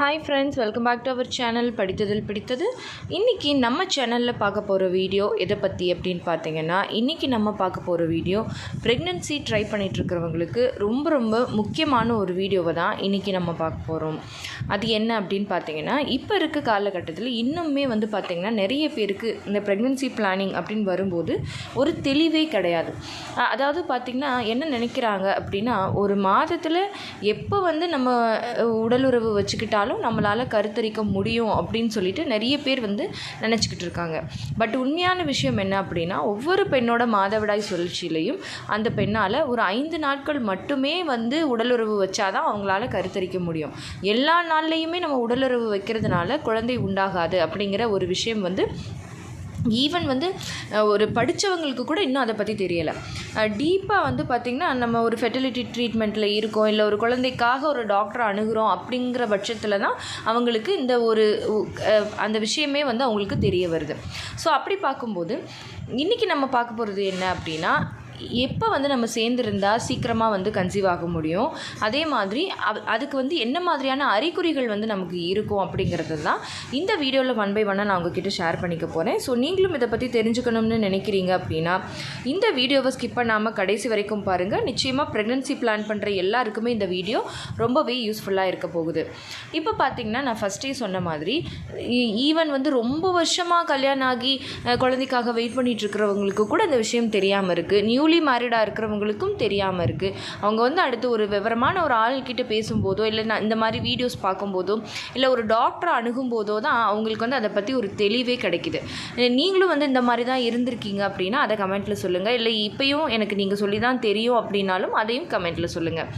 Hi friends welcome back to our channel படித்ததில் பிடித்தது இன்றைக்கி நம்ம சேனலில் பார்க்க போகிற வீடியோ எதை பற்றி அப்படின்னு பார்த்தீங்கன்னா இன்றைக்கி நம்ம பார்க்க போகிற வீடியோ ப்ரெக்னென்சி ட்ரை பண்ணிகிட்ருக்கிறவங்களுக்கு ரொம்ப ரொம்ப முக்கியமான ஒரு வீடியோவை தான் இன்றைக்கி நம்ம பார்க்க போகிறோம் அது என்ன அப்படின்னு பார்த்தீங்கன்னா இப்போ இருக்க காலகட்டத்தில் இன்னுமே வந்து பார்த்திங்கன்னா நிறைய பேருக்கு இந்த ப்ரெக்னென்சி பிளானிங் அப்படின்னு வரும்போது ஒரு தெளிவே கிடையாது. அதாவது பார்த்திங்கன்னா என்ன நினைக்கிறாங்க அப்படின்னா ஒரு மாதத்தில் எப்போ வந்து நம்ம உடலுறவு வச்சுக்கிட்டாலும் நம்மளால் கருத்தரிக்க முடியும் அப்படின்னு சொல்லிட்டு நிறைய பேர் வந்து நினச்சிக்கிட்டு இருக்காங்க. பட் உண்மையான விஷயம் என்ன அப்படின்னா ஒவ்வொரு பெண்ணோட மாதவிடாய் சுழற்சியிலையும் அந்த பெண்ணால் ஒரு ஐந்து நாட்கள் மட்டுமே வந்து உடலுறவு வச்சாதான் அவங்களால கருத்தரிக்க முடியும். எல்லா நாள்லேயுமே நம்ம உடலுறவு வைக்கிறதுனால குழந்தை உண்டாகாது அப்படிங்கிற ஒரு விஷயம் வந்து ஈவன் வந்து ஒரு படித்தவங்களுக்கு கூட இன்னும் அதை பற்றி தெரியலை. டீப்பாக வந்து பார்த்திங்கன்னா நம்ம ஒரு ஃபெர்டிலிட்டி ட்ரீட்மெண்ட்டில் இருக்கோம் இல்லை ஒரு குழந்தைக்காக ஒரு டாக்டரை அணுகிறோம் அப்படிங்கிற பட்சத்தில் தான் அவங்களுக்கு இந்த ஒரு அந்த விஷயமே வந்து அவங்களுக்கு தெரிய வருது. ஸோ அப்படி பார்க்கும்போது இன்றைக்கி நம்ம பார்க்க போகிறது என்ன அப்படின்னா எப்போ வந்து நம்ம சேர்ந்துருந்தா சீக்கிரமாக வந்து கன்சீவ் ஆக முடியும்? அதே மாதிரி அதுக்கு வந்து என்ன மாதிரியான அறிகுறிகள் வந்து நமக்கு இருக்கும் அப்படிங்கிறது தான் இந்த வீடியோவில் ஒன் பை ஒன்னாக நான் உங்ககிட்ட ஷேர் பண்ணிக்க போகிறேன் ஸோ நீங்களும் இதை பற்றி தெரிஞ்சுக்கணும்னு நினைக்கிறீங்க அப்படின்னா இந்த வீடியோவை ஸ்கிப் பண்ணாமல் கடைசி வரைக்கும் பாருங்கள் நிச்சயமாக ப்ரெக்னென்சி பிளான் பண்ணுற எல்லாருக்குமே இந்த வீடியோ ரொம்பவே யூஸ்ஃபுல்லாக இருக்க போகுது. இப்போ பார்த்தீங்கன்னா நான் ஃபஸ்ட்டே சொன்ன மாதிரி ஈவன் வந்து ரொம்ப வருஷமாக கல்யாணம் ஆகி குழந்தைக்காக வெயிட் பண்ணிகிட்ருக்கிறவங்களுக்கு கூட இந்த விஷயம் தெரியாமல் இருக்குது நியூ நியூலி மேரிடாக இருக்கிறவங்களுக்கும் தெரியாமல் இருக்குது அவங்க வந்து அடுத்து ஒரு விவரமான ஒரு ஆள்கிட்ட பேசும்போதோ இல்லை நான் இந்த மாதிரி வீடியோஸ் பார்க்கும்போதோ இல்லை ஒரு டாக்டரை அணுகும்போதோ தான் அவங்களுக்கு வந்து அதை பற்றி ஒரு தெளிவே கிடைக்குது. நீங்களும் வந்து இந்த மாதிரி தான் இருந்திருக்கீங்க அப்படின்னா அதை கமெண்ட்டில் சொல்லுங்கள் இல்லை இப்போயும் எனக்கு நீங்கள் சொல்லி தான் தெரியும் அப்படின்னாலும் அதையும் கமெண்ட்டில் சொல்லுங்கள்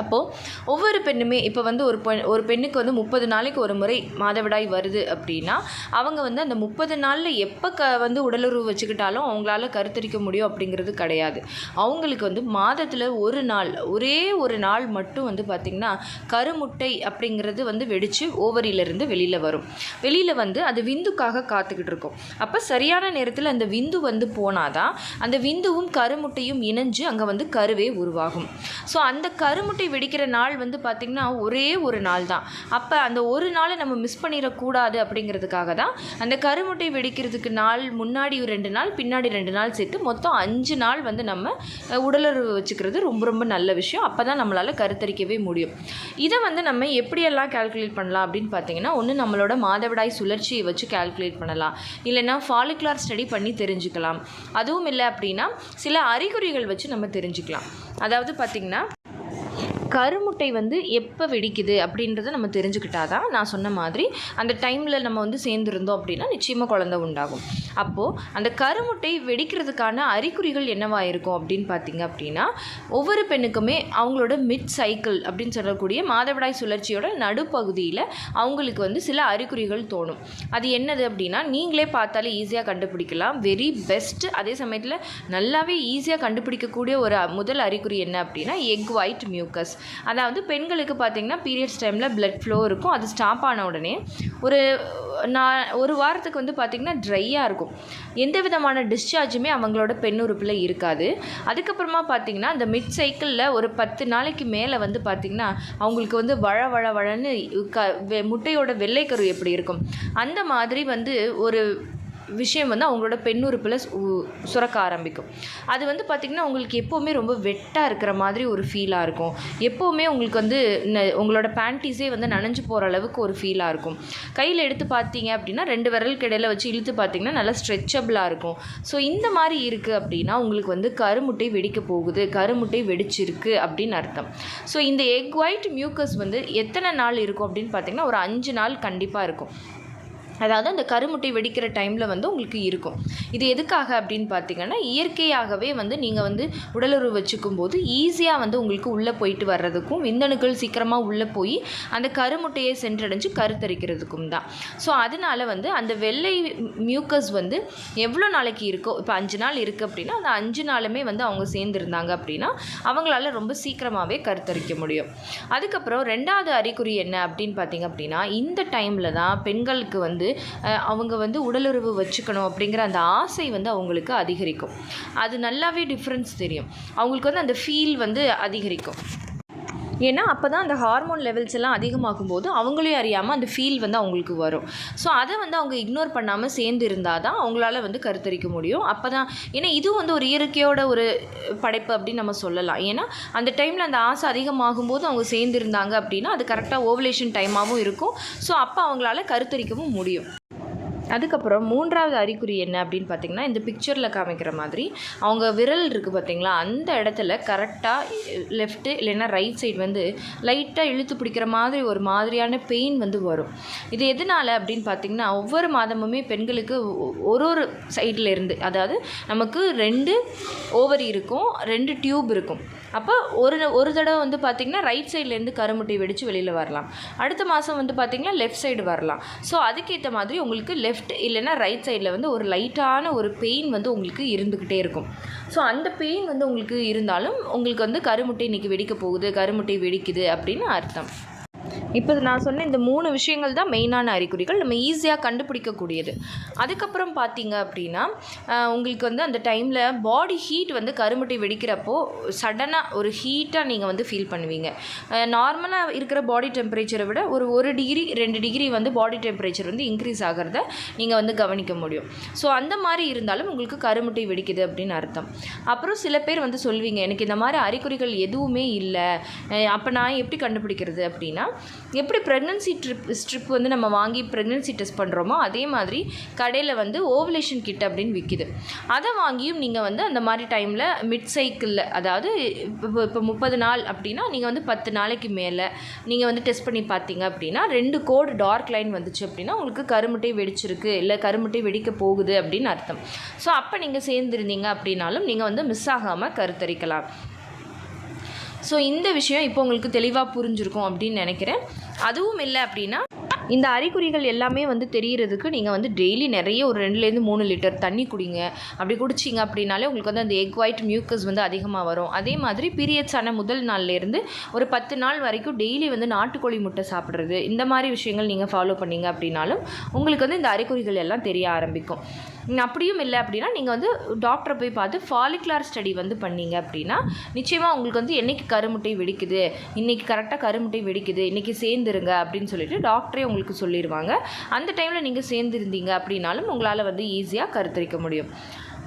அப்போது ஒவ்வொரு பெண்ணுமே இப்போ வந்து ஒரு பெண் ஒரு பெண்ணுக்கு வந்து முப்பது நாளைக்கு ஒரு முறை மாதவிடாய் வருது அப்படின்னா அவங்க வந்து அந்த முப்பது நாளில் எப்போ க வந்து உடலுறவு வச்சுக்கிட்டாலும் அவங்களால கருத்தரிக்க முடியும் அப்படிங்கிறது கிடையாது. அவங்களுக்கு வந்து மாதத்தில் ஒரு நாள் ஒரே ஒரு நாள் மட்டும் வந்து பார்த்திங்கன்னா கருமுட்டை அப்படிங்கிறது வந்து வெடித்து ஓவரியிலேருந்து வெளியில் வரும். வெளியில் வந்து அது விந்துக்காக காத்துக்கிட்டு இருக்கும். அப்போ சரியான நேரத்தில் அந்த விந்து வந்து போனாதான் அந்த விந்துவும் கருமுட்டையும் இணைஞ்சு அங்கே வந்து கருவே உருவாகும். ஸோ அந்த கருமுட்டை வெடிக்கிற நாள் வந்து பார்த்திங்கன்னா ஒரே ஒரு நாள் தான். அப்போ அந்த ஒரு நாளை நம்ம மிஸ் பண்ணிடக்கூடாது அப்படிங்கிறதுக்காக தான் அந்த கருமுட்டை வெடிக்கிறதுக்கு நாள் முன்னாடி ஒரு ரெண்டு நாள் பின்னாடி ரெண்டு நாள் சேர்த்து மொத்தம் அஞ்சு நாள் வந்து நம்ம உடலுறவு வச்சுக்கிறது ரொம்ப ரொம்ப நல்ல விஷயம். அப்போ தான் நம்மளால் கருத்தரிக்கவே முடியும். இதை வந்து நம்ம எப்படியெல்லாம் கால்குலேட் பண்ணலாம் அப்படின்னு பார்த்தீங்கன்னா ஒன்று நம்மளோட மாதவிடாய் சுழற்சியை வச்சு கால்குலேட் பண்ணலாம். இல்லைன்னா ஃபாலிகுலார் ஸ்டடி பண்ணி தெரிஞ்சுக்கலாம். அதுவும் இல்லை அப்படின்னா சில அறிகுறிகள் வச்சு நம்ம தெரிஞ்சுக்கலாம். அதாவது பார்த்திங்கன்னா கருமுட்டை வந்து எப்போ வெடிக்குது அப்படின்றத நம்ம தெரிஞ்சுக்கிட்டாதான் நான் சொன்ன மாதிரி அந்த டைமில் நம்ம வந்து சேர்ந்துருந்தோம் அப்படின்னா நிச்சயமாக குழந்தை உண்டாகும். அப்போது அந்த கருமுட்டை வெடிக்கிறதுக்கான அறிகுறிகள் என்னவா இருக்கும் அப்படின்னு பார்த்தீங்க அப்படின்னா ஒவ்வொரு பெண்ணுக்குமே அவங்களோட மிட் சைக்கிள் அப்படின்னு சொல்லக்கூடிய மாதவிடாய் சுழற்சியோட நடுப்பகுதியில் அவங்களுக்கு வந்து சில அறிகுறிகள் தோணும். அது என்னது அப்படின்னா நீங்களே பார்த்தாலே ஈஸியாக கண்டுபிடிக்கலாம். வெரி பெஸ்ட் அதே சமயத்தில் நல்லாவே ஈஸியாக கண்டுபிடிக்கக்கூடிய ஒரு முதல் அறிகுறி என்ன அப்படின்னா எக் ஒயிட் மியூக்கஸ் அதாவது பெண்களுக்கு பார்த்தீங்கன்னா பீரியட்ஸ் டைமில் பிளட் ஃப்ளோ இருக்கும். அது ஸ்டாப் ஆன உடனே ஒரு நான் ஒரு வாரத்துக்கு வந்து பார்த்திங்கன்னா ட்ரையாக இருக்கும். எந்த விதமான டிஸ்சார்ஜுமே அவங்களோட பெண் உறுப்பில் இருக்காது. அதுக்கப்புறமா பார்த்திங்கன்னா அந்த மிட் சைக்கிளில் ஒரு பத்து நாளைக்கு மேலே வந்து பார்த்திங்கன்னா அவங்களுக்கு வந்து வழ வழ வழன்னு க வெ- முட்டையோட வெள்ளைக்கரு எப்படி இருக்கும்? அந்த மாதிரி வந்து ஒரு விஷயம் வந்து அவங்களோட பெண் உறுப்பில் சு- சுரக்க ஆரம்பிக்கும். அது வந்து பார்த்திங்கன்னா உங்களுக்கு எப்போவுமே ரொம்ப வெட்டாக இருக்கிற மாதிரி ஒரு ஃபீலாக இருக்கும். எப்போவுமே உங்களுக்கு வந்து ந- உங்களோட பேண்டீஸே வந்து நனைஞ்சு போகிற அளவுக்கு ஒரு ஃபீலாக இருக்கும். கையில் எடுத்து பார்த்தீங்க அப்படின்னா ரெண்டு விரலுக்கு இடையில வச்சு இழுத்து பார்த்தீங்கன்னா நல்லா ஸ்ட்ரெச்சபிளாக இருக்கும். ஸோ இந்த மாதிரி இருக்குது அப்படின்னா உங்களுக்கு வந்து கருமுட்டை வெடிக்க போகுது. கருமுட்டை வெடிச்சிருக்கு அப்படின்னு அர்த்தம். ஸோ இந்த எக் ஒயிட் மியூக்கஸ் வந்து எத்தனை நாள் இருக்கும் அப்படின்னு பார்த்தீங்கன்னா ஒரு அஞ்சு நாள் கண்டிப்பாக இருக்கும். அதாவது அந்த கருமுட்டை வெடிக்கிற டைமில் வந்து உங்களுக்கு இருக்கும். இது எதுக்காக அப்படின்னு பார்த்தீங்கன்னா இயற்கையாகவே வந்து நீங்கள் வந்து உடலுறவு வச்சுக்கும் போது ஈஸியாக வந்து உங்களுக்கு உள்ளே போயிட்டு வர்றதுக்கும் விந்தணுக்கள் சீக்கிரமாக உள்ளே போய் அந்த கருமுட்டையை சென்றடைஞ்சு கருத்தரிக்கிறதுக்கும் தான். ஸோ அதனால வந்து அந்த வெள்ளை மியூக்கஸ் வந்து எவ்வளோ நாளைக்கு இருக்கோ இப்போ அஞ்சு நாள் இருக்குது அப்படின்னா அந்த அஞ்சு நாளுமே வந்து அவங்க சேர்ந்துருந்தாங்க அப்படின்னா அவங்களால ரொம்ப சீக்கிரமாகவே கருத்தரிக்க முடியும். அதுக்கப்புறம் ரெண்டாவது அறிகுறி என்ன அப்படின்னு பார்த்தீங்க அப்படின்னா இந்த டைமில் தான் பெண்களுக்கு வந்து அவங்க வந்து உடலுறவு வச்சுக்கணும் அப்படிங்கிற அந்த ஆசை வந்து அவங்களுக்கு அதிகரிக்கும். அது நல்லாவே டிஃப்ரென்ஸ் தெரியும். அவங்களுக்கு வந்து அந்த ஃபீல் வந்து அதிகரிக்கும். ஏன்னா அப்போ தான் அந்த ஹார்மோன் லெவல்ஸ் எல்லாம் அதிகமாகும் போது அவங்களையும் அறியாமல் அந்த ஃபீல் வந்து அவங்களுக்கு வரும். ஸோ அதை வந்து அவங்க இக்னோர் பண்ணாமல் சேர்ந்து இருந்தால் தான் அவங்களால வந்து கருத்தரிக்க முடியும். அப்போ தான் ஏன்னா இதுவும் வந்து ஒரு இயற்கையோட ஒரு படைப்பு அப்படின்னு நம்ம சொல்லலாம். ஏன்னா அந்த டைமில் அந்த ஆசை அதிகமாகும் போது அவங்க சேர்ந்து இருந்தாங்க அப்படின்னா அது கரெக்டாக ஓவலேஷன் டைமாகவும் இருக்கும். ஸோ அப்போ அவங்களால கருத்தரிக்கவும் முடியும். அதுக்கப்புறம் மூன்றாவது அறிகுறி என்ன அப்படின்னு பார்த்தீங்கன்னா இந்த பிக்சரில் காமிக்கிற மாதிரி அவங்க விரல் இருக்குது பார்த்தீங்களா? அந்த இடத்துல கரெக்டாக லெஃப்ட்டு இல்லைன்னா ரைட் சைடு வந்து லைட்டாக இழுத்து பிடிக்கிற மாதிரி ஒரு மாதிரியான பெயின் வந்து வரும். இது எதனால் அப்படின்னு பார்த்தீங்கன்னா ஒவ்வொரு மாதமுமே பெண்களுக்கு ஒ- ஒரு ஒரு சைடில் இருந்து அதாவது நமக்கு ரெண்டு ஓவரி இருக்கும் ரெண்டு டியூப் இருக்கும். அப்போ ஒரு ஒரு தடவை வந்து பார்த்திங்கன்னா ரைட் சைட்லேருந்து கருமுட்டை வெடித்து வெளியில் வரலாம். அடுத்த மாதம் வந்து பார்த்திங்கன்னா லெஃப்ட் சைடு வரலாம். ஸோ அதுக்கேற்ற மாதிரி உங்களுக்கு லெஃப்ட் இல்லைன்னா ரைட் சைடில் வந்து ஒரு லைட்டான ஒரு பெயின் வந்து உங்களுக்கு இருந்துக்கிட்டே இருக்கும். ஸோ அந்த பெயின் வந்து உங்களுக்கு இருந்தாலும் உங்களுக்கு வந்து கருமுட்டை இன்றைக்கி வெடிக்க போகுது கருமுட்டை வெடிக்குது அப்படின்னு அர்த்தம். இப்போ நான் சொன்ன இந்த மூணு விஷயங்கள் தான் மெயினான அறிகுறிகள். நம்ம ஈஸியாக கண்டுபிடிக்கக்கூடியது. அதுக்கப்புறம் பார்த்தீங்க அப்படின்னா உங்களுக்கு வந்து அந்த டைமில் பாடி ஹீட் வந்து கருமுட்டை வெடிக்கிறப்போ சடனாக ஒரு ஹீட்டாக நீங்கள் வந்து ஃபீல் பண்ணுவீங்க. நார்மலாக இருக்கிற பாடி டெம்பரேச்சரை விட ஒரு ஒரு டிகிரி ரெண்டு டிகிரி வந்து பாடி டெம்பரேச்சர் வந்து இன்க்ரீஸ் ஆகிறத நீங்கள் வந்து கவனிக்க முடியும். ஸோ அந்த மாதிரி இருந்தாலும் உங்களுக்கு கருமுட்டை வெடிக்குது அப்படின்னு அர்த்தம். அப்புறம் சில பேர் வந்து சொல்வீங்க எனக்கு இந்த மாதிரி அறிகுறிகள் எதுவுமே இல்லை. அப்போ நான் எப்படி கண்டுபிடிக்கிறது? அப்படின்னா எப்படி ப்ரெக்னன்சி ட்ரிப் ஸ்ட்ரிப் வந்து நம்ம வாங்கி ப்ரெக்னன்சி டெஸ்ட் பண்ணுறோமோ அதே மாதிரி கடையில் வந்து ஓவலேஷன் கிட் அப்படின்னு விற்கிது அதை வாங்கியும் நீங்கள் வந்து அந்த மாதிரி டைமில் மிட் சைக்கிளில் அதாவது இப்போ இப்போ முப்பது நாள் அப்படின்னா நீங்கள் வந்து பத்து நாளைக்கு மேலே நீங்கள் வந்து டெஸ்ட் பண்ணி பார்த்தீங்க அப்படின்னா ரெண்டு கோடு டார்க் லைன் வந்துச்சு அப்படின்னா உங்களுக்கு கருமுட்டை வெடிச்சிருக்கு இல்லை கருமுட்டை வெடிக்க போகுது அப்படின்னு அர்த்தம். ஸோ அப்போ நீங்கள் சேர்ந்துருந்தீங்க அப்படின்னாலும் நீங்கள் வந்து மிஸ் ஆகாமல் கருத்தரிக்கலாம். ஸோ இந்த விஷயம் இப்போ உங்களுக்கு தெளிவாக புரிஞ்சிருக்கும் அப்படின்னு நினைக்கிறேன். அதுவும் இல்லை அப்படின்னா இந்த அறிகுறிகள் எல்லாமே வந்து தெரிகிறதுக்கு நீங்கள் வந்து டெய்லி நிறைய ஒரு ரெண்டுலேருந்து மூணு லிட்டர் தண்ணி குடிங்க. அப்படி குடிச்சிங்க அப்படின்னாலே உங்களுக்கு வந்து அந்த எக் ஒயிட் மியூக்கஸ் வந்து அதிகமாக வரும். அதே மாதிரி பீரியட்ஸ் ஆன முதல் நாள்லேருந்து ஒரு பத்து நாள் வரைக்கும் டெய்லி வந்து நாட்டுக்கோழி முட்டை சாப்பிட்றது. இந்த மாதிரி விஷயங்கள் நீங்கள் ஃபாலோ பண்ணீங்க அப்படின்னாலும் உங்களுக்கு வந்து இந்த அறிகுறிகள் எல்லாம் தெரிய ஆரம்பிக்கும். அப்படியும் இல்லை அப்படின்னா நீங்கள் வந்து டாக்டரை போய் பார்த்து ஃபாலிகுலார் ஸ்டடி வந்து பண்ணீங்க அப்படின்னா நிச்சயமாக உங்களுக்கு வந்து என்னைக்கு கருமுட்டை வெடிக்குது இன்றைக்கி கரெக்டாக கருமுட்டை வெடிக்குது இன்றைக்கி சேர்ந்துருங்க அப்படின்னு சொல்லிட்டு டாக்டரே உங்களுக்கு சொல்லிடுவாங்க அந்த டைமில் நீங்கள் சேர்ந்துருந்தீங்க அப்படின்னாலும் உங்களால் வந்து ஈஸியாக கருத்தரிக்க முடியும்.